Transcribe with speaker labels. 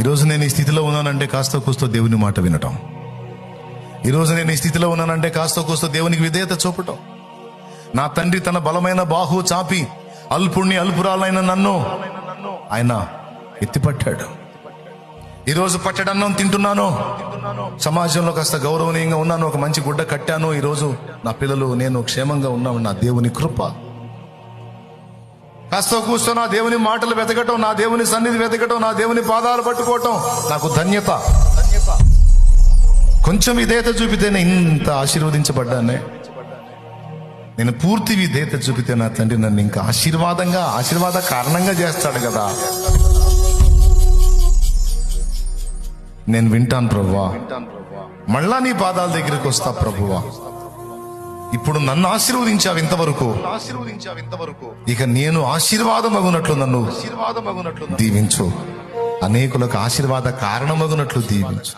Speaker 1: ఈరోజు నేను ఈ స్థితిలో ఉన్నానంటే కాస్త కూస్తో దేవుని మాట వినటం. ఈరోజు నేను ఈ స్థితిలో ఉన్నానంటే కాస్త కూస్తో దేవునికి విధేయత చూపటం. నా తండ్రి తన బలమైన బాహు చాపి అల్పుణ్ణి అల్పురాలైన నన్ను ఆయన ఎత్తిపట్టాడు. ఈరోజు పట్టడన్నం తింటున్నాను. సమాజంలో కాస్త గౌరవనీయంగా ఉన్నాను. ఒక మంచి గుడ్డ కట్టాను. ఈరోజు నా పిల్లలు నేను క్షేమంగా ఉన్నాను నా దేవుని కృప. కాస్త కూర్చో నా దేవుని మాటలు వెతకటం నా దేవుని సన్నిధి వెతకటం నా దేవుని పాదాలు పట్టుకోవటం నాకు ధన్యత. కొంచెం విధేయత చూపితేనే ఇంత ఆశీర్వదించబడ్డానే. నేను పూర్తి విధేయత చూపితే నా తండ్రి నన్ను ఇంకా ఆశీర్వాదంగా ఆశీర్వాద కారణంగా చేస్తాడు కదా. నేను వింటాను ప్రభువా. మళ్ళా నీ పాదాల దగ్గరికి వస్తా ప్రభువా. ఇప్పుడు నన్ను ఆశీర్వదించావు ఇంతవరకు. ఆశీర్వదించావు ఇంతవరకు ఇక నేను ఆశీర్వాదమగునట్లు నన్ను ఆశీర్వాదమగునట్లు దీవించు. అనేకులకు ఆశీర్వాద కారణమగునట్లు దీవించు.